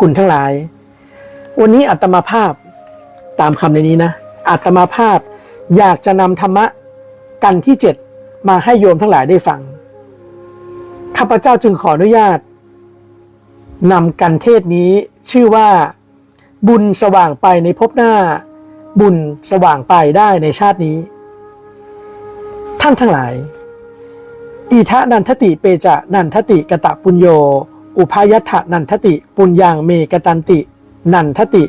คุณทั้งหลาย วันนี้อัตมาภาพตามคำในนี้นะอัตมาภาพอยากจะนำธรรมะกันที่เจ็ดมาให้โยมทั้งหลายได้ฟังข้าพเจ้าจึงขออนุญาตนำกันเทศนี้ชื่อว่าบุญสว่างไปในภพหน้า บุญสว่างไปได้ในชาตินี้ ท่านทั้งหลายอีทะนันทติเปจะนันทติกะตะปุญโย อุพยัตถนันทติ ปุญญางเมกตันติ นันทติ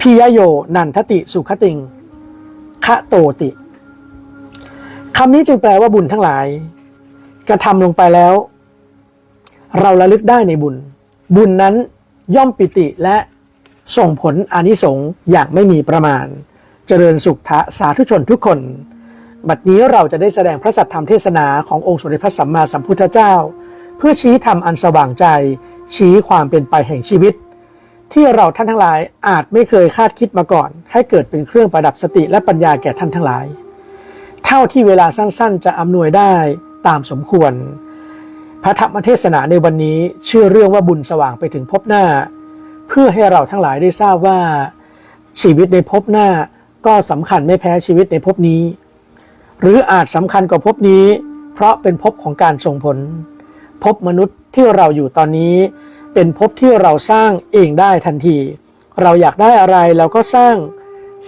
พิยโย นันทติสุขติงคะโตติคำนี้จึงแปลว่าบุญทั้งหลาย กระทำลงไปแล้ว เราระลึกได้ในบุญ บุญนั้นย่อมปิติและส่งผลอนิสงส์อย่างไม่มีประมาณ เจริญสุขทะสาธุชนทุกคน บัดนี้เราจะได้แสดงพระสัทธรรมเทศนาขององค์สมเด็จพระสัมมาสัมพุทธเจ้า พื่อชี้ธรรมอันสว่างใจ ชี้ความเป็นไปแห่งชีวิต ที่เราท่านทั้งหลายอาจไม่เคยคาดคิดมาก่อน ให้เกิดเป็นเครื่องประดับสติและปัญญาแก่ท่านทั้งหลาย เท่าที่เวลาสั้นๆ จะอำนวยได้ตามสมควร พระธรรมเทศนาในวันนี้ชื่อเรื่องว่าบุญสว่างไปถึงภพหน้า เพื่อให้เราทั้งหลายได้ทราบว่า ชีวิตในภพหน้าก็สำคัญไม่แพ้ชีวิตในภพนี้ หรืออาจสำคัญกว่าภพนี้ เพราะเป็นภพของการส่งผล ภพมนุษย์ที่เราอยู่ตอนนี้ เป็นภพที่เราสร้างเองได้ทันที เราอยากได้อะไรเราก็สร้าง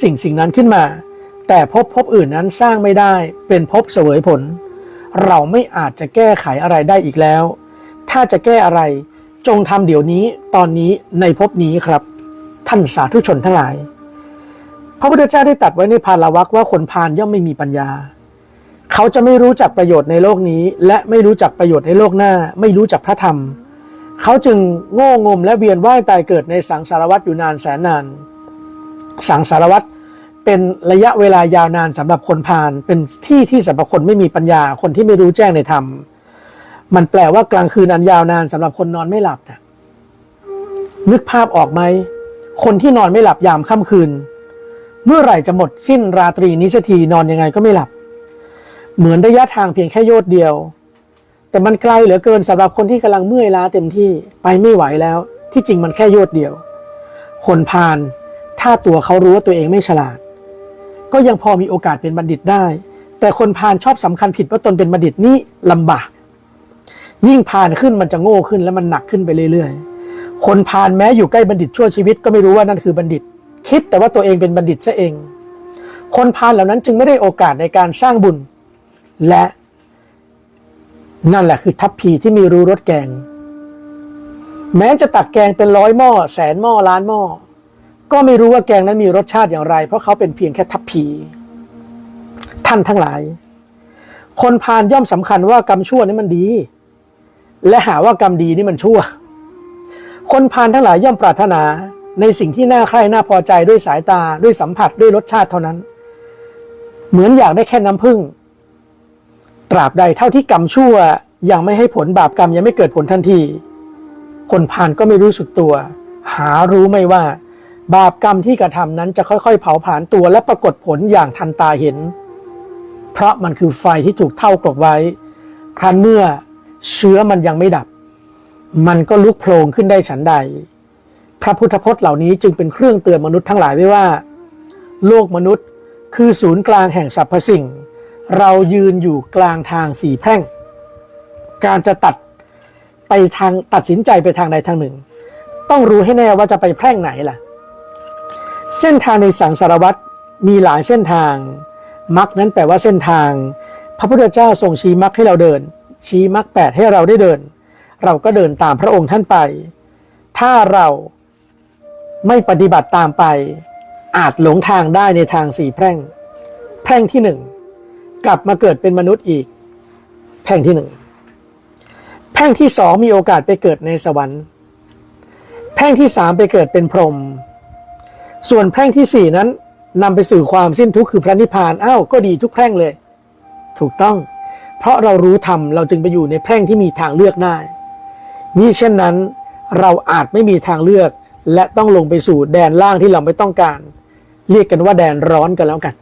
สิ่งสิ่งนั้นขึ้นมา แต่ภพภพอื่นนั้นสร้างไม่ได้ เป็นภพเสวยผล เราไม่อาจจะแก้ไขอะไรได้อีกแล้ว ถ้าจะแก้อะไรจงทำเดี๋ยวนี้ตอนนี้ในภพนี้ครับ ท่านสาธุชนทั้งหลาย พระพุทธเจ้าได้ตัดไว้ในพาลวักว่าคนพาลย่อมไม่มีปัญญา เขาจะไม่รู้จักประโยชน์ในโลกนี้ และไม่รู้จักประโยชน์ในโลกหน้า ไม่รู้จักพระธรรม เขาจึงโง่งมและเวียนว่ายตายเกิดในสังสารวัฏอยู่นานแสนนาน สังสารวัฏเป็นระยะเวลายาวนานสำหรับคนพาลเป็นที่ที่สำหรับคนไม่มีปัญญาคนที่ไม่รู้แจ้งในธรรม มันแปลว่ากลางคืนอันยาวนานสำหรับคนนอนไม่หลับนะนึกภาพออกไหมคนที่นอนไม่หลับยามค่ำคืน เมื่อไหร่จะหมดสิ้นราตรีนี้สักทีนอนยังไงก็ไม่หลับ เหมือนระยะทางเพียงแค่โยชน์เดียว แต่มันไกลเหลือเกินสำหรับคนที่กำลังเมื่อยล้าเต็มที่ไปไม่ไหวแล้ว ที่จริงมันแค่โยชน์เดียว คนพาลถ้าตัวเขารู้ว่าตัวเองไม่ฉลาด ก็ยังพอมีโอกาสเป็นบัณฑิตได้ แต่คนพาลชอบสำคัญผิดว่าตนเป็นบัณฑิตนี่ลำบาก ยิ่งพาลขึ้นมันจะโง่ขึ้นแล้วมันหนักขึ้นไปเรื่อยๆ คนพาลแม้อยู่ใกล้บัณฑิตชั่วชีวิตก็ไม่รู้ว่านั่นคือบัณฑิต คิดแต่ว่าตัวเองเป็นบัณฑิตซะเอง คนพาลเหล่านั้นจึงไม่ได้โอกาสในการสร้างบุญ และนั่นแหละคือทัพพีที่มีรู้รสแกง แม้จะตักแกงเป็นร้อยหม้อแสนหม้อล้านหม้อก็ไม่รู้ว่าแกงนั้นมีรสชาติอย่างไร เพราะเขาเป็นเพียงแค่ทัพพีท่านทั้งหลาย คนพาลย่อมสำคัญว่ากรรมชั่วนี่มันดี และหาว่ากรรมดีนี่มันชั่ว คนพาลทั้งหลายย่อมปรารถนาในสิ่งที่น่าใคร่น่าพอใจด้วยสายตาด้วยสัมผัสด้วยรสชาติเท่านั้น เหมือนอยากได้แค่น้ำผึ้ง ตราบใดเท่าที่กรรมชั่วยังไม่ให้ผลบาปกรรมยังไม่เกิดผลทันที คนพาลก็ไม่รู้สึกตัว หารู้ไม่ว่า บาปกรรมที่กระทำนั้นจะค่อยๆ เผาผลาญตัวและปรากฏผลอย่างทันตาเห็น เพราะมันคือไฟที่ถูกเท่ากลบไว้ ครั้นเมื่อเชื้อมันยังไม่ดับ มันก็ลุกโผล่ขึ้นได้ฉันใด พระพุทธพจน์เหล่านี้จึงเป็นเครื่องเตือนมนุษย์ทั้งหลายไว้ว่า โลกมนุษย์คือศูนย์กลางแห่งสรรพสิ่ง เรายืนอยู่กลางทางสี่แพร่ง การจะตัดไปทางตัดสินใจไปทางใดทางหนึ่ง ต้องรู้ให้แน่ว่าจะไปแพร่งไหนล่ะ เส้นทางในสังสารวัตรมีหลายเส้นทางมักนั้นแปลว่าเส้นทาง พระพุทธเจ้าทรงชี้มักให้เราเดิน ชี้มักแปดให้เราได้เดิน เราก็เดินตามพระองค์ท่านไป ถ้าเราไม่ปฏิบัติตามไป อาจหลงทางได้ในทางสี่แพร่ง แพร่งที่หนึ่ง กลับมาเกิดเป็นมนุษย์อีก แพ่งที่หนึ่งแพ่งที่สองมีโอกาสไปเกิดในสวรรค์ แพ่งที่สามไปเกิดเป็นพรหมส่วนแพ่งที่สี่นั้นนำไปสู่ความสิ้นทุกข์คือพระนิพพานอ้าวก็ดีทุกแพ่งเลย ถูกต้อง เพราะเรารู้ธรรมเราจึงไปอยู่ในแพ่งที่มีทางเลือกได้มิเช่นนั้นเราอาจไม่มีทางเลือก และต้องลงไปสู่แดนล่างที่เราไม่ต้องการ เรียกกันว่าแดนร้อนกันแล้วกัน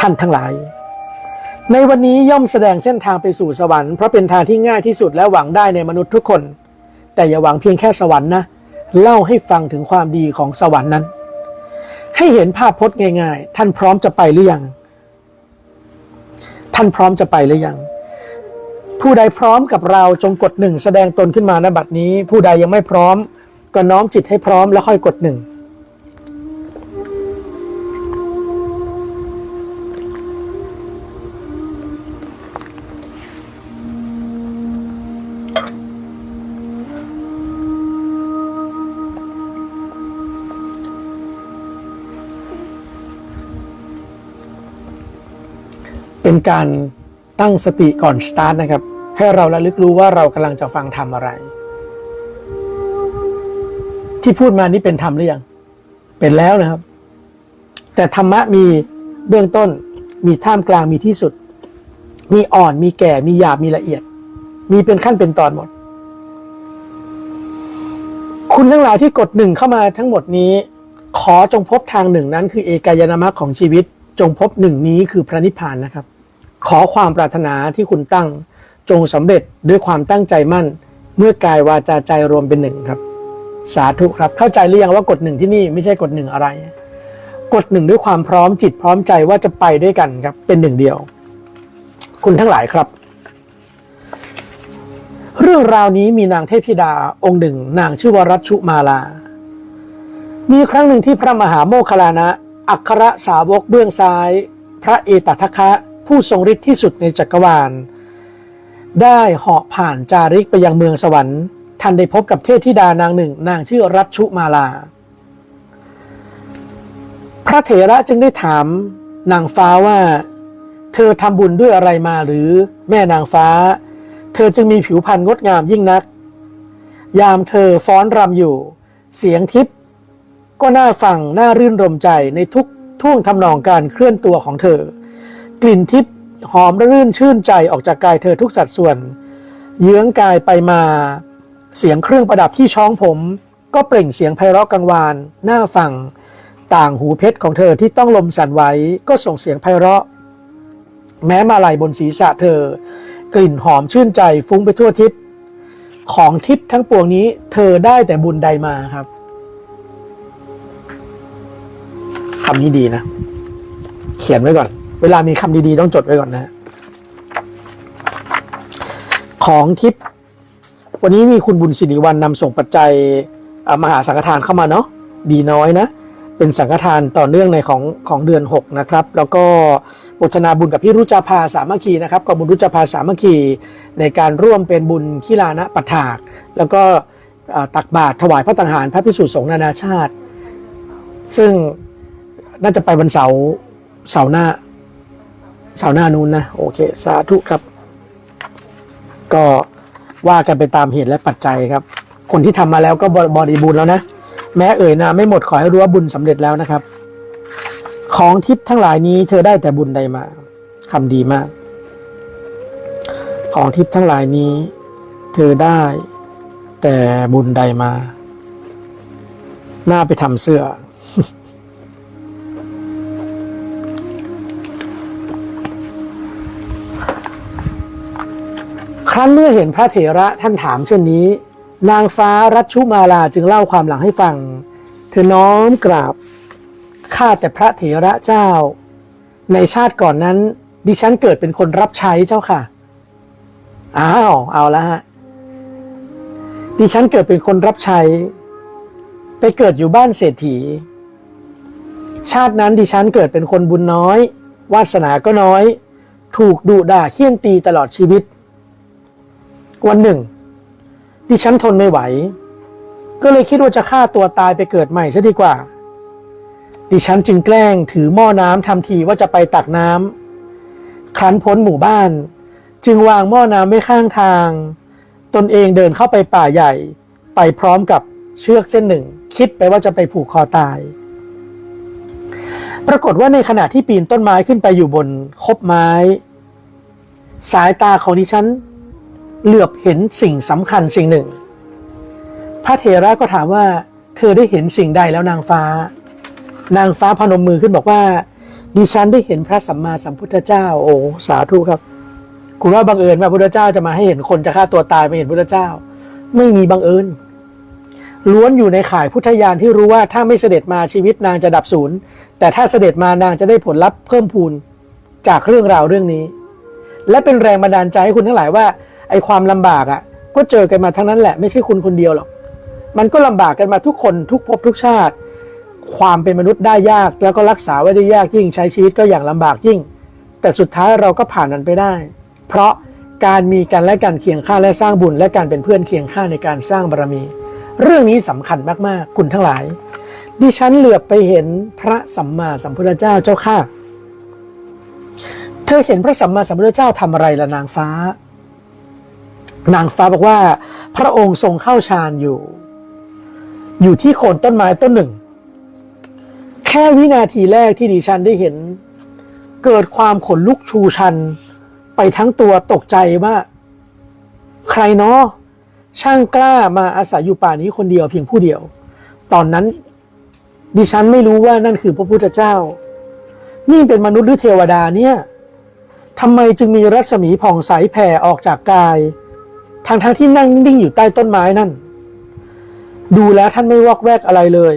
ท่านทั้งหลาย ในวันนี้ย่อมแสดงเส้นทางไปสู่สวรรค์เพราะเป็นทางที่ง่ายที่สุดและหวังได้ในมนุษย์ทุกคน แต่อย่าหวังเพียงแค่สวรรค์นะ เล่าให้ฟังถึงความดีของสวรรค์นั้น ให้เห็นภาพพจน์ง่าย ๆ ท่านพร้อมจะไปหรือยัง ท่านพร้อมจะไปหรือยัง ผู้ใดพร้อมกับเราจงกดหนึ่งแสดงตนขึ้นมาณบัดนี้ ผู้ใดยังไม่พร้อม ก็น้อมจิตให้พร้อมแล้วค่อยกดหนึ่ง เป็นการตั้งสติก่อนสตาร์ทนะครับ ให้เราระลึกรู้ว่าเรากำลังจะฟังทำอะไร ที่พูดมานี่เป็นธรรมหรือยัง เป็นแล้วนะครับ แต่ธรรมะมีเบื้องต้น มีท่ามกลางมีที่สุด มีอ่อนมีแก่มีหยาบมีละเอียด มีเป็นขั้นเป็นตอนหมด คุณทั้งหลายที่กดหนึ่งเข้ามาทั้งหมดนี้ ขอจงพบทางหนึ่งนั้น คือเอกายนามรรคของชีวิต จงพบหนึ่งนี้คือพระนิพพานนะครับ อความปรารถนาที่คุณตั้งจงสำเร็จด้วยความตั้งใจมั่น เมื่อกายวาจาใจรวมเป็นหนึ่งครับ สาธุครับ เข้าใจหรือยังว่ากดหนึ่งที่นี่ไม่ใช่กดหนึ่งอะไรกดหนึ่งด้วยความพร้อมจิตพร้อมใจว่าจะไปด้วยกันครับ เป็นหนึ่งเดียว คุณทั้งหลายครับ เรื่องราวนี้มีนางเทพธิดาองค์หนึ่ง นางชื่อวารัชชุมาลา มีครั้งหนึ่งที่พระมหาโมคคลลานะ อัครสาวกเบื้องซ้าย พระเอตทัคคะ ผู้ทรงฤทธิ์ที่สุดในจักรวาล ได้เหาะผ่านจาริกไปยังเมืองสวรรค์ท่านได้พบกับเทพธิดานางหนึ่ง นางชื่อรัชชุมาลา พระเถระจึงได้ถามนางฟ้าว่า เธอทำบุญด้วยอะไรมาหรือแม่นางฟ้า เธอจึงมีผิวพรรณงดงามยิ่งนัก ยามเธอฟ้อนรำอยู่ เสียงทิพย์ก็น่าฟังน่ารื่นรมใจในทุกท่วงทำนองการเคลื่อนตัวของเธอ กลิ่นทิพย์หอมระรื่นชื่นใจออกจากกายเธอทุกสัดส่วน เยื้องกายไปมา เสียงเครื่องประดับที่ช้องผม ก็เปล่งเสียงไพเราะกังวานน่าฟัง ต่างหูเพชรของเธอที่ต้องลมสั่นไหวก็ส่งเสียงไพเราะ แม้มาลัยบนศีรษะเธอ กลิ่นหอมชื่นใจฟุ้งไปทั่วทิศของทิพย์ทั้งปวงนี้ เธอได้แต่บุญใดมาครับคำนี้ดีนะ เขียนไว้ก่อน เวลามีคำดีๆ ต้องจดไว้ก่อนนะ ของทิพย์วันนี้มีคุณบุญสิริวันนำส่งปัจจัยมหาสังฆทานเข้ามาเนาะดีน้อยนะ เป็นสังฆทานต่อเนื่องในของของเดือน 6 นะครับ แล้วก็บทนาบุญกับพี่รุจาภาสามัคคีนะครับกองบุญรุจาภาสามัคคีในการร่วมเป็นบุญขีลานะปัฏฐาก แล้วก็ตักบาตรถวายพระตังหารพระพิสุสงฆ์นานาชาติ ซึ่งน่าจะไปวันเสาร์เสาร์หน้า สาร์หน้านู้นนะ โอเค สาธุครับ ก็ว่ากันไปตามเหตุและปัจจัยครับ คนที่ทำมาแล้วก็บริบูรณ์แล้วนะ แม้เอ่ยนามไม่หมดขอให้รู้ว่าบุญสำเร็จแล้วนะครับ ของทิพย์ทั้งหลายนี้เธอได้แต่บุญใดมาคำดีมาก ของทิพย์ทั้งหลายนี้ เธอได้แต่บุญใดมา หน่าไปทำเสื้อ ครั้นเมื่อเห็นพระเถระท่านถามเช่นนี้ นางฟ้ารัชชุมาลาจึงเล่าความหลังให้ฟัง เธอน้อมกราบข้าแต่พระเถระเจ้า ในชาติก่อนนั้น ดิฉันเกิดเป็นคนรับใช้เจ้าค่ะอ้าวเอาละฮะดิฉันเกิดเป็นคนรับใช้ ไปเกิดอยู่บ้านเศรษฐี ชาตินั้นดิฉันเกิดเป็นคนบุญน้อย วาสนาก็น้อย ถูกดุด่าเคี่ยนตีตลอดชีวิต วันหนึ่ง ดิฉันทนไม่ไหว ก็เลยคิดว่าจะฆ่าตัวตายไปเกิดใหม่ซะดีกว่า ดิฉันจึงแกล้งถือหม้อน้ำทำทีว่าจะไปตักน้ำครั้นพ้นหมู่บ้าน จึงวางหม้อน้ำไว้ข้างทาง ตนเองเดินเข้าไปป่าใหญ่ ไปพร้อมกับเชือกเส้นหนึ่ง คิดไปว่าจะไปผูกคอตาย ปรากฏว่าในขณะที่ปีนต้นไม้ขึ้นไปอยู่บนคบไม้ สายตาของดิฉัน เหลือบเห็นสิ่งสำคัญสิ่งหนึ่ง พระเถระก็ถามว่า เธอได้เห็นสิ่งใดแล้วนางฟ้า นางฟ้าพนมมือขึ้นบอกว่า ดิฉันได้เห็นพระสัมมาสัมพุทธเจ้า โอ้สาธุครับ คุณว่าบังเอิญว่าพระพุทธเจ้าจะมาให้เห็นคนจะฆ่าตัวตายไปเห็นพระพุทธเจ้า ไม่มีบังเอิญล้วนอยู่ในข่ายพุทธญาณที่รู้ว่าถ้าไม่เสด็จมาชีวิตนางจะดับศูนย์แต่ถ้าเสด็จมานางจะได้ผลลัพธ์เพิ่มพูนจากเรื่องราวเรื่องนี้ และเป็นแรงบันดาลใจให้คุณทั้งหลายว่า ไอความลำบากอะ ก็เจอกันมาทั้งนั้นแหละไม่ใช่คุณคนเดียวหรอก มันก็ลำบากกันมาทุกคนทุกภพทุกชาติ ความเป็นมนุษย์ได้ยาก แล้วก็รักษาไว้ได้ยากยิ่งใช้ชีวิตก็อย่างลำบากยิ่ง แต่สุดท้ายเราก็ผ่านมันไปได้ เพราะการมีกันและการเคียงข้างและสร้างบุญ และการเป็นเพื่อนเคียงข้างในการสร้างบารมี เรื่องนี้สำคัญมากๆ คุณทั้งหลาย ดิฉันเหลือบไปเห็นพระสัมมาสัมพุทธเจ้าเจ้าค่ะเธอเห็นพระสัมมาสัมพุทธเจ้าทำอะไรละนางฟ้า นางฟ้าบอกว่า พระองค์ทรงเข้าฌานอยู่ อยู่ที่โคนต้นไม้ต้นหนึ่ง แค่วินาทีแรกที่ดิฉันได้เห็น เกิดความขนลุกชูชัน ไปทั้งตัวตกใจว่า ใครเนาะช่างกล้ามาอาศัยอยู่ป่านี้คนเดียวเพียงผู้เดียว ตอนนั้น ดิฉันไม่รู้ว่านั่นคือพระพุทธเจ้า นี่เป็นมนุษย์หรือเทวดาเนี่ยทำไมจึงมีรัศมีผ่องใสแผ่ออกจากกาย ทางทางที่นั่งนิ่งอยู่ใต้ต้นไม้นั่น ดูแล้วท่านไม่วอกแวกอะไรเลย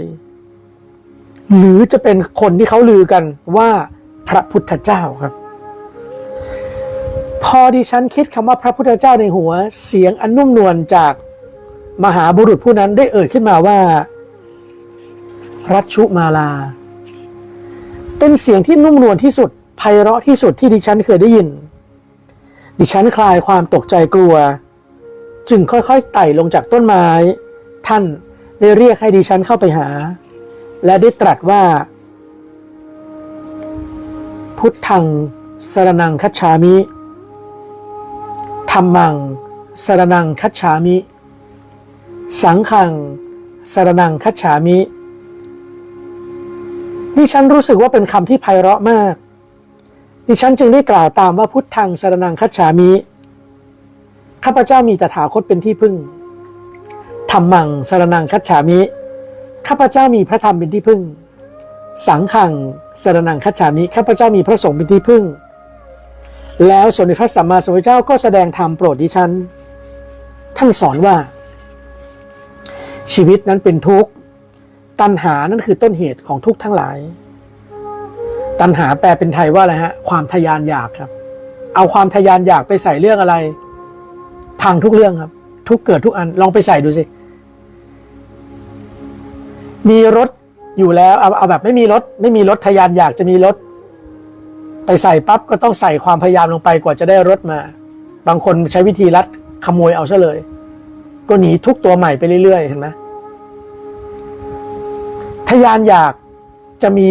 หรือจะเป็นคนที่เขาลือกันว่าพระพุทธเจ้าครับ พอดิฉันคิดคำว่าพระพุทธเจ้าในหัว เสียงอันนุ่มนวลจากมหาบุรุษผู้นั้นได้เอ่ยขึ้นมาว่า รัชชุมาลา เป็นเสียงที่นุ่มนวลที่สุดไพเราะที่สุดที่ดิฉันเคยได้ยิน ดิฉันคลายความตกใจกลัว จึงค่อยๆไต่ลงจากต้นไม้ ท่านได้เรียกให้ดิฉันเข้าไปหา และได้ตรัสว่า พุทธังสรนังคัจฉามิธรรมังสรนังคัจฉามิ สังฆังสรนังคัจฉามิดิฉันรู้สึกว่าเป็นคำที่ไพเราะมาก ดิฉันจึงได้กล่าวตามว่าพุทธังสรนังคัจฉามิ ข้าพเจ้ามีตถาคตเป็นที่พึ่งธรรมังสรนังคัจฉามิ ข้าพเจ้ามีพระธรรมเป็นที่พึ่ง สังฆังสรนังคัจฉามิ ข้าพเจ้ามีพระสงฆ์เป็นที่พึ่ง แล้วสมเด็จพระสัมมาสัมพุทธเจ้าก็แสดงธรรมโปรดดิฉัน ท่านสอนว่า ชีวิตนั้นเป็นทุกข์ ตัณหานั่นคือต้นเหตุของทุกข์ทั้งหลาย ตัณหาแปลเป็นไทยว่าอะไรฮะ ความทยานอยากครับ เอาความทยานอยากไปใส่เรื่องอะไร พังทุกเรื่องครับ ทุกเกิดทุกอันลองไปใส่ดูสิ มีรถอยู่แล้วเอาเอาแบบไม่มีรถ ไม่มีรถทยานอยากจะมีรถ ไปใส่ปั๊บก็ต้องใส่ความพยายามลงไปกว่าจะได้รถมา บางคนใช้วิธีรัดขโมยเอาซะเลย ก็หนีทุกตัวใหม่ไปเรื่อยๆเห็นไหมทยานอยากจะมี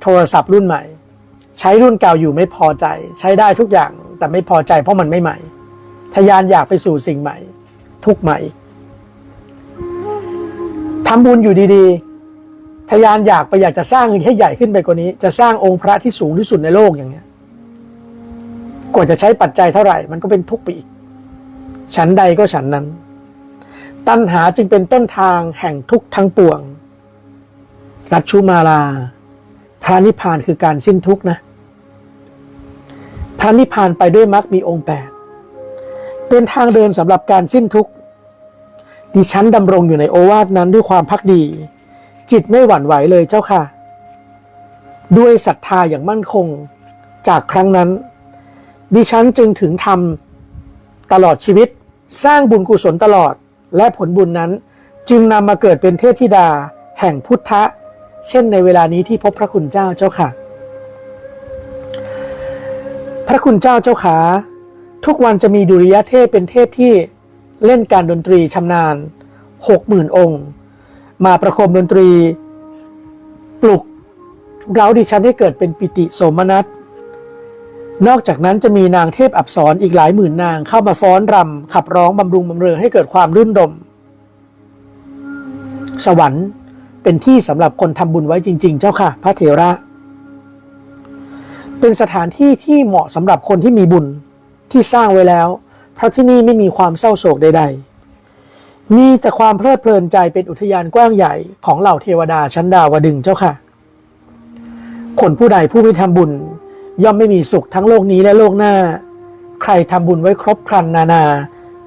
โทรศัพท์รุ่นใหม่ ใช้รุ่นเก่าอยู่ไม่พอใจ ใช้ได้ทุกอย่างแต่ไม่พอใจเพราะมันไม่ใหม่ ทยานอยากไปสู่สิ่งใหม่ ทุกใหม่ทำบุญอยู่ดีๆ ทยานอยากไปอยากจะสร้างให้ใหญ่ขึ้นไปกว่านี้ จะสร้างองค์พระที่สูงที่สุดในโลกอย่างเงี้ย กว่าจะใช้ปัจจัยเท่าไหร่ มันก็เป็นทุกข์ไปอีก ฉันใดก็ฉันนั้น ตัณหาจึงเป็นต้นทางแห่งทุกข์ทั้งปวง รัชชุมาลา พระนิพพานคือการสิ้นทุกข์นะ พระนิพพานไปด้วยมรรคมีองค์แปด เป็นทางเดินสำหรับการสิ้นทุกข์ ดิฉันดำรงอยู่ในโอวาทนั้นด้วยความพักดี จิตไม่หวั่นไหวเลยเจ้าค่ะ ด้วยศรัทธาอย่างมั่นคง จากครั้งนั้น ดิฉันจึงถึงทำตลอดชีวิตสร้างบุญกุศลตลอด และผลบุญนั้นจึงนำมาเกิดเป็นเทพธิดา แห่งพุทธะ เช่นในเวลานี้ที่พบพระคุณเจ้าเจ้าค่ะ พระคุณเจ้าเจ้าขา ทุกวันจะมีดุริยเทพเป็นเทพที่เล่นการดนตรีชำนาญหกหมื่นองค์ มาประคมดนตรี ปลุกเราดิฉันให้เกิดเป็นปิติสมนัสนอกจากนั้นจะมีนางเทพอับสรอีกหลายหมื่นนางเข้ามาฟ้อนรำขับร้องบำรุงบำเรอให้เกิดความรื่นรมสวรรค์เป็นที่สำหรับคนทำบุญไว้จริง ๆ เจ้าค่ะ พระเถระ เป็นสถานที่ที่เหมาะสำหรับคนที่มีบุญ ที่สร้างไว้แล้ว เพราะที่นี่ไม่มีความเศร้าโศกใด ๆ มีแต่ความเพลิดเพลินใจเป็นอุทยานกว้างใหญ่ของเหล่าเทวดาชั้นดาวดึงเจ้าค่ะ คนผู้ใดผู้ไม่ทำบุญ ย่อมไม่มีสุขทั้งโลกนี้และโลกหน้า ใครทำบุญไว้ครบครันนานา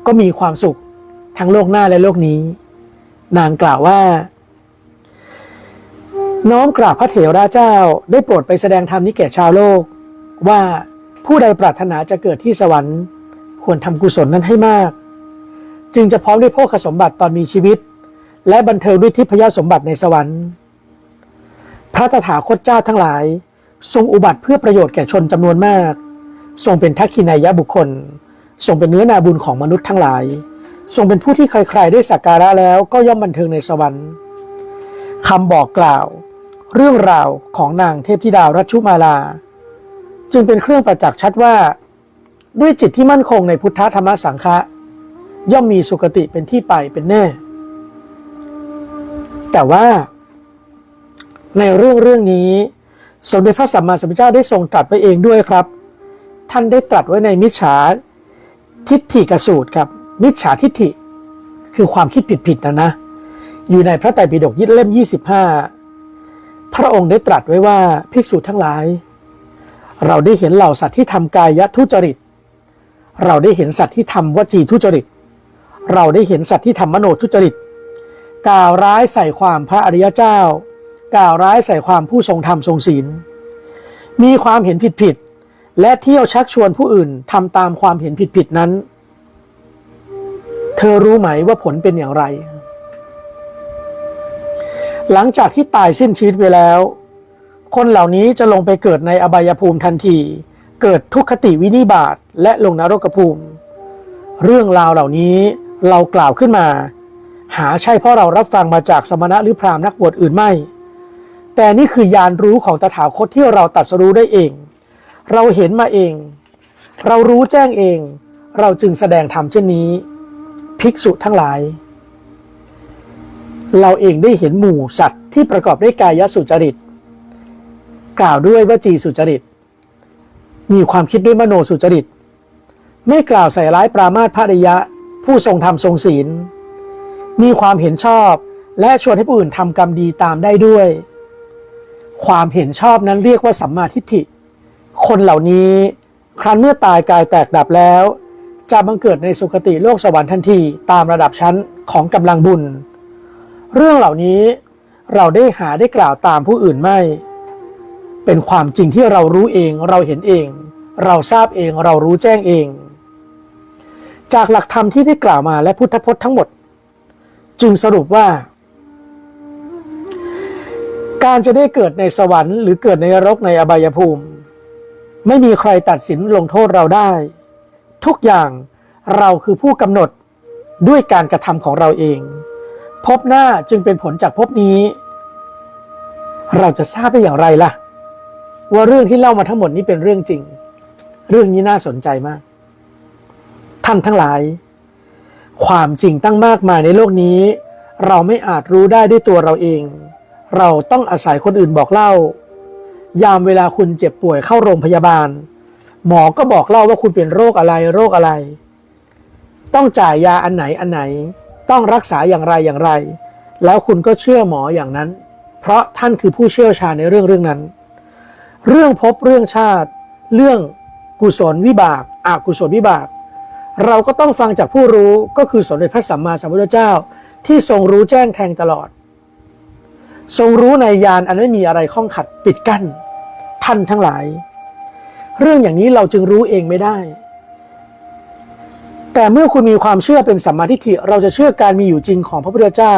ก็มีความสุขทั้งโลกหน้าและโลกนี้ นางกล่าวว่าน้อมกราบพระเถระเจ้าได้โปรดไปแสดงธรรมนี้แก่ชาวโลก ว่า ผู้ใดปรารถนาจะเกิดที่สวรรค์ ควรทำกุศลนั้นให้มาก จึงจะพร้อมด้วยโภคสมบัติตอนมีชีวิต และบันเทิงด้วยทิพยสมบัติในสวรรค์ พระตถาคตเจ้าทั้งหลาย ทรงอุบัติเพื่อประโยชน์แก่ชนจำนวนมาก ทรงเป็นทักขินายะบุคคล ทรงเป็นเนื้อนาบุญของมนุษย์ทั้งหลาย ทรงเป็นผู้ที่ใครๆได้สักการะแล้วก็ย่อมบันเทิงในสวรรค์คำบอกกล่าว เรื่องราวของนางเทพธิดารัชชุมาลา จึงเป็นเครื่องประจักษ์ชัดว่า ด้วยจิตที่มั่นคงในพุทธธรรมสังฆะย่อมมีสุคติเป็นที่ไปเป็นแน่ แต่ว่า ในเรื่องเรื่องนี้ สมเด็จพระสัมมาสัมพุทธเจ้าได้ทรงตรัสไว้เองด้วยครับ ท่านได้ตรัสไว้ในมิจฉาทิฏฐิกสูตรครับ มิจฉาทิฏฐิ คือความคิดผิดๆนะนะ อยู่ในพระไตรปิฎกยิดเล่ม 25 พระองค์ได้ตรัสไว้ว่าภิกษุทั้งหลาย เราได้เห็นเหล่าสัตว์ที่ทำกายทุจริต เราได้เห็นสัตว์ที่ทำวจีทุจริต เราได้เห็นสัตว์ที่ทำมโนทุจริต กล่าวร้ายใส่ความพระอริยเจ้า กล่าวร้ายใส่ความผู้ทรงธรรมทรงศีล มีความเห็นผิดผิดและเที่ยวชักชวนผู้อื่นทำตามความเห็นผิดผิดนั้น เธอรู้ไหมว่าผลเป็นอย่างไร หลังจากที่ตายสิ้นชีวิตไปแล้ว คนเหล่านี้จะลงไปเกิดในอบายภูมิทันที เกิดทุกขติวินิบาตและลงนรกภูมิ เรื่องราวเหล่านี้เรากล่าวขึ้นมา หาใช่เพราะเรารับฟังมาจากสมณะหรือพราหมณ์นักบวชอื่นไม่ แต่นี่คือยานรู้ของตถาคตที่เราตัดสรู้ได้เอง เราเห็นมาเอง เรารู้แจ้งเอง เราจึงแสดงธรรมเช่นนี้ ภิกษุทั้งหลาย เราเองได้เห็นหมู่สัตว์ที่ประกอบด้วยกายสุจริต กล่าวด้วยวจีสุจริต มีความคิดด้วยมโนสุจริต ไม่กล่าวใส่ร้ายปรามาสพระอริยะ ผู้ทรงธรรมทรงศีล มีความเห็นชอบและชวนให้ผู้อื่นทำกรรมดีตามได้ด้วย ความเห็นชอบนั้นเรียกว่าสัมมาทิฏฐิ คนเหล่านี้ครั้นเมื่อตายกายแตกดับแล้ว จะบังเกิดในสุคติโลกสวรรค์ทันทีตามระดับชั้นของกำลังบุญ เรื่องเหล่านี้เราได้หาได้กล่าวตามผู้อื่นไม่ เป็นความจริงที่เรารู้เองเราเห็นเอง เราทราบเองเรารู้แจ้งเอง จากหลักธรรมที่ได้กล่าวมาและพุทธพจน์ทั้งหมด จึงสรุปว่า การจะได้เกิดในสวรรค์หรือเกิดในนรกในอบายภูมิ ไม่มีใครตัดสินลงโทษเราได้ ทุกอย่างเราคือผู้กำหนดด้วยการกระทำของเราเอง พบหน้าจึงเป็นผลจากพบนี้ เราจะทราบได้อย่างไรล่ะ ว่าเรื่องที่เล่ามาทั้งหมดนี้เป็นเรื่องจริง เรื่องนี้น่าสนใจมาก ท่านทั้งหลาย ความจริงตั้งมากมายในโลกนี้ เราไม่อาจรู้ได้ด้วยตัวเราเอง เราต้องอาศัยคนอื่นบอกเล่า ยามเวลาคุณเจ็บป่วยเข้าโรงพยาบาล หมอก็บอกเล่าว่าคุณเป็นโรคอะไร โรคอะไร ต้องจ่ายยาอันไหนอันไหน ต้องรักษาอย่างไรอย่างไร แล้วคุณก็เชื่อหมออย่างนั้น เพราะท่านคือผู้เชี่ยวชาญในเรื่องเรื่องนั้น เรื่องพบเรื่องชาติ เรื่องกุศลวิบากอากุศลวิบาก เราก็ต้องฟังจากผู้รู้ก็คือสมเด็จพระสัมมาสัมพุทธเจ้า ที่ทรงรู้แจ้งแทงตลอด ทรงรู้ในยานอันไม่มีอะไรข้องขัดปิดกั้น ท่านทั้งหลาย เรื่องอย่างนี้เราจึงรู้เองไม่ได้ แต่เมื่อคุณมีความเชื่อเป็นสัมมาทิฏฐิเราจะเชื่อการมีอยู่จริงของพระพุทธเจ้า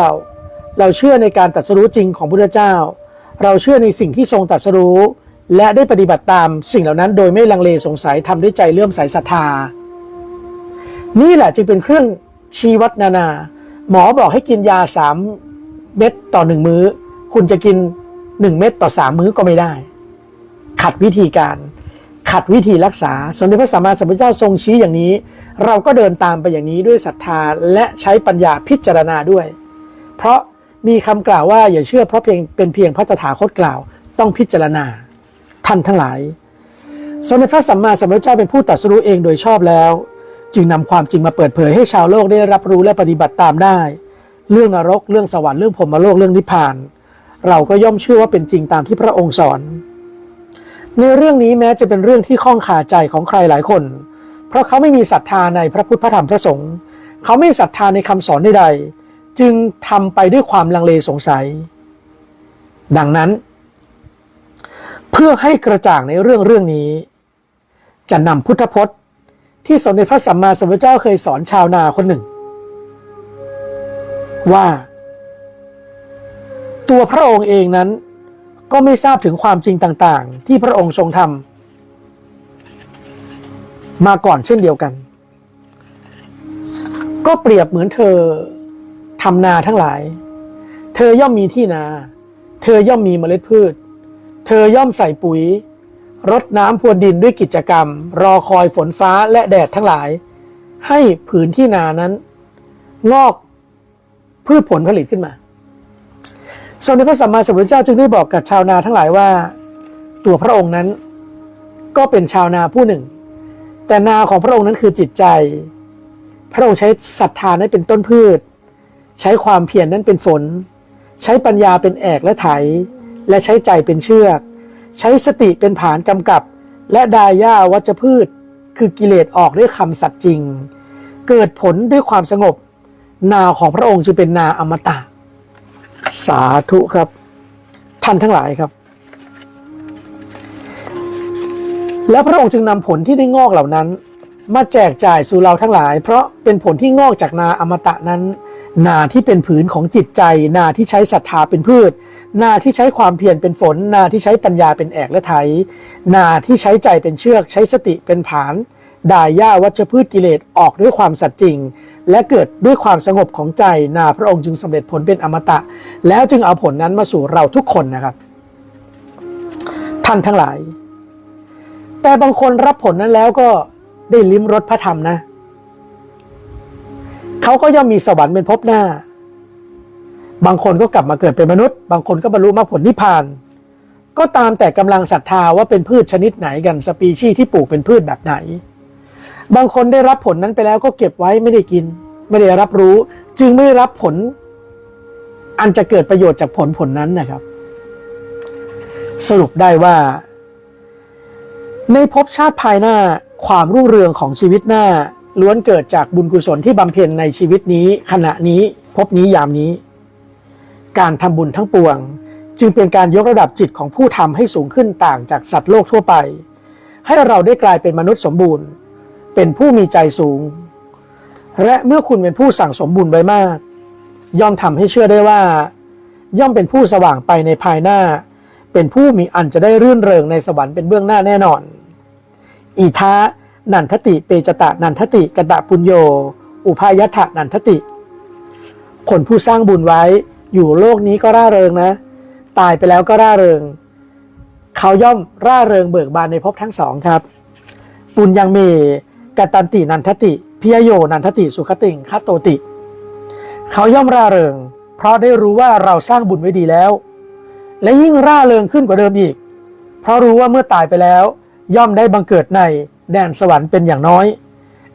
เราเชื่อในการตรัสรู้จริงของพระพุทธเจ้า เราเชื่อในสิ่งที่ทรงตรัสรู้ และได้ปฏิบัติตามสิ่งเหล่านั้น โดยไม่ลังเลสงสัยทำด้วยใจเลื่อมใสศรัทธา นี่แหละจึงเป็นเครื่องชี้วัดนานา หมอบอกให้กินยาสามเม็ดต่อหนึ่งมื้อ คุณจะกินหนึ่งเม็ดต่อสามมื้อก็ไม่ได้ ขัดวิธีการ ขัดวิธีรักษา สมเด็จพระสัมมาสัมพุทธเจ้าทรงชี้อย่างนี้ เราก็เดินตามไปอย่างนี้ด้วยศรัทธาและใช้ปัญญาพิจารณาด้วย เพราะมีคำกล่าวว่าอย่าเชื่อเพราะเพียงเป็นเพียงพระตถาคตกล่าวต้องพิจารณา ท่านทั้งหลายสมเด็จพระสัมมาสัมพุทธเจ้าเป็นผู้ตรัสรู้เองโดยชอบแล้ว จึงนำความจริงมาเปิดเผยให้ชาวโลกได้รับรู้และปฏิบัติตามได้ เรื่องนรกเรื่องสวรรค์เรื่องพรหมโลกเรื่องนิพพาน เราก็ย่อมเชื่อว่าเป็นจริงตามที่พระองค์สอน ในเรื่องนี้แม้จะเป็นเรื่องที่ข้องขาใจของใครหลายคน เพราะเขาไม่มีศรัทธาในพระพุทธพระธรรมพระสงฆ์เขาไม่ศรัทธาในคำสอนใดๆจึงทำไปด้วยความลังเลสงสัย ดังนั้น เพื่อให้กระจ่างในเรื่องเรื่องนี้ จะนำพุทธพจน์ ที่สมเด็จพระสัมมาสัมพุทธเจ้าเคยสอนชาวนาคนหนึ่ง ว่า ตัวพระองค์เองนั้นก็ไม่ทราบถึงความจริงต่างๆ ที่พระองค์ทรงทำมาก่อนเช่นเดียวกัน ก็เปรียบเหมือนเธอทำนาทั้งหลาย เธอย่อมมีที่นา เธอย่อมมีเมล็ดพืช เธอย่อมใส่ปุ๋ย รดน้ำพรวนดินด้วยกิจกรรม รอคอยฝนฟ้าและแดดทั้งหลาย ให้ผืนที่นานั้น งอกพืชผลผลิตขึ้นมา สมเด็จพระสัมมาสัมพุทธเจ้าจึงได้บอกกับชาวนาทั้งหลายว่า ตัวพระองค์นั้น ก็เป็นชาวนาผู้หนึ่ง แต่นาของพระองค์นั้นคือจิตใจ พระองค์ใช้ศรัทธานั้นเป็นต้นพืช ใช้ความเพียรนั้นเป็นฝน ใช้ปัญญาเป็นแอกและไถ และใช้ใจเป็นเชือก ใช้สติเป็นผานกำกับ และดาย่าวัชพืช คือกิเลสออกด้วยคำสัตย์จริง เกิดผลด้วยความสงบ นาของพระองค์จึงเป็นนาอมตะ สาธุครับ ท่านทั้งหลายครับ และพระองค์จึงนำผลที่ได้งอกเหล่านั้น มาแจกจ่ายสู่เราทั้งหลาย เพราะเป็นผลที่งอกจากนาอมตะนั้นนาที่เป็นผืนของจิตใจ นาที่ใช้ศรัทธาเป็นพืช นาที่ใช้ความเพียรเป็นฝน นาที่ใช้ปัญญาเป็นแอกและไถ นาที่ใช้ใจเป็นเชือกใช้สติเป็นผานด่าย่าวัชพืชกิเลสออกด้วยความสัตย์จริง และเกิดด้วยความสงบของใจนาพระองค์จึงสำเร็จผลเป็นอมตะ แล้วจึงเอาผลนั้นมาสู่เราทุกคนนะครับท่านทั้งหลาย แต่บางคนรับผลนั้นแล้วก็ได้ลิ้มรสพระธรรมนะ เขาก็ย่อมมีสวรรค์เป็นภพหน้า บางคนก็กลับมาเกิดเป็นมนุษย์ บางคนก็บรรลุมรรคผลนิพพาน ก็ตามแต่กำลังศรัทธาว่าเป็นพืชชนิดไหนกันสปีชีส์ที่ปลูกเป็นพืชแบบไหน บางคนได้รับผลนั้นไปแล้วก็เก็บไว้ไม่ได้กิน ไม่ได้รับรู้ จึงไม่ได้รับผล อันจะเกิดประโยชน์จากผลผลนั้นนะครับ สรุปได้ว่า ในภพชาติภายหน้าความรุ่งเรืองของชีวิตหน้าล้วนเกิดจากบุญกุศลที่บำเพ็ญในชีวิตนี้ ขณะนี้ภพนี้ยามนี้ การทำบุญทั้งปวง จึงเป็นการยกระดับจิตของผู้ทำให้สูงขึ้นต่างจากสัตว์โลกทั่วไป ให้เราได้กลายเป็นมนุษย์สมบูรณ์ เป็นผู้มีใจสูง และเมื่อคุณเป็นผู้สั่งสมบุญไว้มาก ย่อมทำให้เชื่อได้ว่า ย่อมเป็นผู้สว่างไปในภายหน้า เป็นผู้มีอันจะได้รื่นเริงในสวรรค์เป็นเบื้องหน้าแน่นอน อีทะนันทติเปจตะนันทติกตะปุญโย อุพายัตถะนันทติ คนผู้สร้างบุญไว้ อยู่โลกนี้ก็ร่าเริงนะ ตายไปแล้วก็ร่าเริง เขาย่อมร่าเริงเบิกบานในภพทั้งสองครับ ปุญยังเมกตันตินันทติพิยโยนันทติสุขติงคัตโตติ เขาย่อมร่าเริง เพราะได้รู้ว่าเราสร้างบุญไว้ดีแล้ว และยิ่งร่าเริงขึ้นกว่าเดิมอีก เพราะรู้ว่าเมื่อตายไปแล้ว ย่อมได้บังเกิดในแดนสวรรค์เป็นอย่างน้อย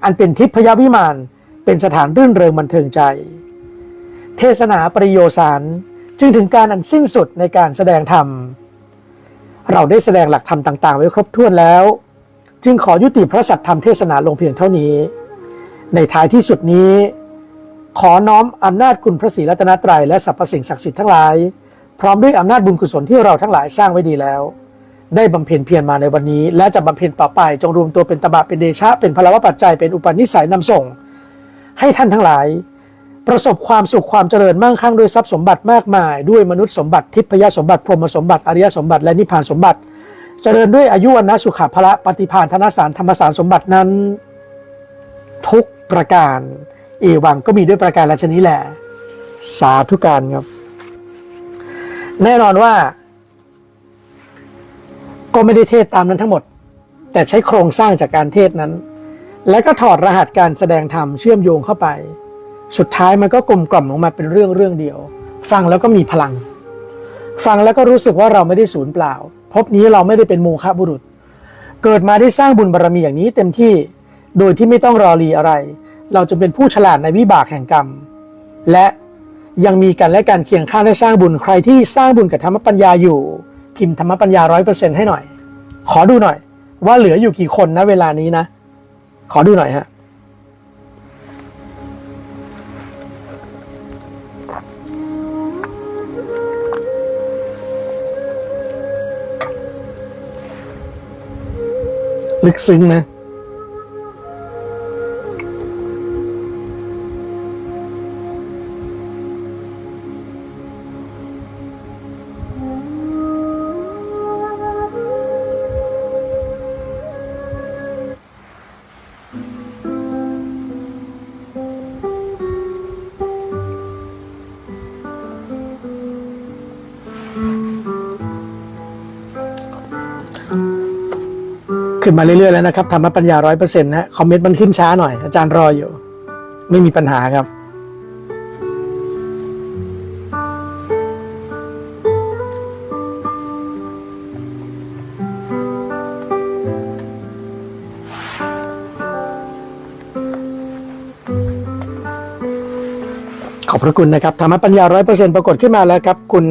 อันเป็นทิพยวิมานเป็นสถานรื่นเริงบันเทิงใจ เทศนาปริโยสารจึงถึงการอันสิ้นสุดในการแสดงธรรม เราได้แสดงหลักธรรมต่าง ๆ ไว้ครบถ้วนแล้ว จึงขอยุติพระสัทธรรมเทศนาลงเพียงเท่านี้ ในท้ายที่สุดนี้ ขอน้อมอำนาจคุณพระศรีรัตนตรัยและสรรพสิ่งศักดิ์สิทธิ์ทั้งหลาย พร้อมด้วยอำนาจบุญกุศลที่เราทั้งหลายสร้างไว้ดีแล้ว ได้บำเพ็ญเพียรมาในวันนี้ และจะบำเพ็ญต่อไปจงรวมตัวเป็นตบะเป็นเดชะเป็นพลวะปัจจัยเป็นอุปนิสัยนำส่ง ให้ท่านทั้งหลาย ประสบความสุขความเจริญมั่งคั่งด้วยทรัพย์สมบัติมากมาย ด้วยมนุษย์สมบัติทิพยสมบัติพรหมสมบัติอริยสมบัติและนิพพานสมบัติ เจริญด้วยอายุวันนะสุขภละปฏิภาณธนสารธรรมสารสมบัตินั้น ทุกประการ เอวังก็มีด้วยประการราชนี้แหละ สาธุการครับ แน่นอนว่า ก็ไม่ได้เทศตามนั้นทั้งหมด แต่ใช้โครงสร้างจากการเทศนั้น แล้วก็ถอดรหัสการแสดงธรรมเชื่อมโยงเข้าไป สุดท้ายมันก็กลมกล่อมลงมาเป็นเรื่องเรื่องเดียว ฟังแล้วก็มีพลัง ฟังแล้วก็รู้สึกว่าเราไม่ได้สูญเปล่า พบนี้เราไม่ได้เป็นโมฆะบุรุษ เกิดมาได้สร้างบุญบารรมีอย่างนี้เต็มที่โดยที่ไม่ต้องรอรีอะไร เราจะเป็นผู้ฉลาดในวิบากแห่งกรรม และยังมีกันและการเคียงข้างได้สร้างบุญใครที่สร้างบุญกับธรรมปัญญาอยู่ พิมพ์ธรรมปัญญาร้อยเปอร์เซ็นต์ให้หน่อย ขอดูหน่อย ว่าเหลืออยู่กี่คนนะเวลานี้นะ ขอดูหน่อยฮะ ลึกซึ้งนะ ขึ้นมาเรื่อยๆแล้วนะครับธรรมปัญญาร้อยเปอร์เซ็นต์นะคอมเมนต์มันขึ้นช้าหน่อย อาจารย์รออยู่ ไม่มีปัญหาครับขอบพระคุณนะครับธรรมปัญญาร้อยเปอร์เซ็นต์ปรากฏขึ้นมาแล้วครับ คุณ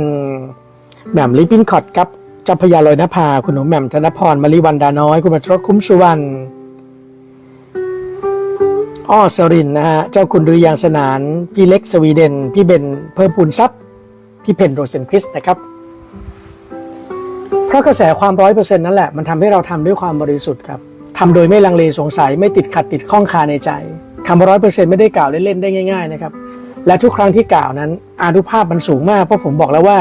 แหม่มลิปปินคอตครับ เจ้าพญาลอยนภา คุณหนูแหม่มธนพรมาริวันดาน้อย คุณบัตรคุ้มสุวรรณอ้อสรินนะฮะ เจ้าคุณดุริยางค์สนาน พี่เล็กสวีเดน พี่เบนเพิ่มพูนทรัพย์ พี่เพนโรเซนคริสนะครับ เพราะกระแสความร้อยเปอร์เซ็นต์นั่นแหละ มันทำให้เราทำด้วยความบริสุทธิ์ครับทำโดยไม่ลังเลสงสัยไม่ติดขัดติดข้องคาในใจคำร้อยเปอร์เซ็นต์ไม่ได้กล่าวเล่นๆได้ง่ายๆนะครับ และทุกครั้งที่กล่าวนั้นอานุภาพมันสูงมากเพราะผมบอกแล้วว่า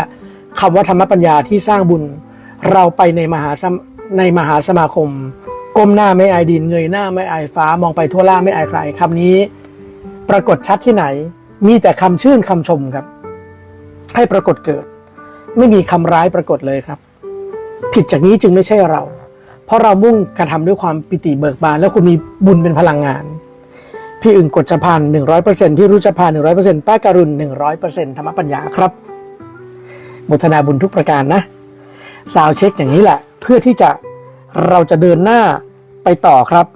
คำว่าธรรมปัญญาที่สร้างบุญ เราไปในมหาในมหาสมาคม ก้มหน้าไม่อายดินเงยหน้าไม่อายฟ้ามองไปทั่วล่าไม่อายใครคำนี้ ปรากฏชัดที่ไหน มีแต่คำชื่นคำชมครับ ให้ปรากฏเกิด ไม่มีคำร้ายปรากฏเลยครับ ผิดจากนี้จึงไม่ใช่เรา เพราะเรามุ่งกระทำด้วยความปิติเบิกบาน แล้วคุณมีบุญเป็นพลังงาน พี่อึ่งกฎจพันหนึ่งร้อยเปอร์เซ็นต์พี่รุจพันหนึ่งร้อยเปอร์เซ็นต์ป้าการุณหนึ่งร้อยเปอร์เซ็นต์ธรรมปัญญาครับมุทนาบุญทุกประการนะ ซาวเช็คอย่างนี้แหละ เพื่อที่จะเราจะเดินหน้าไปต่อครับ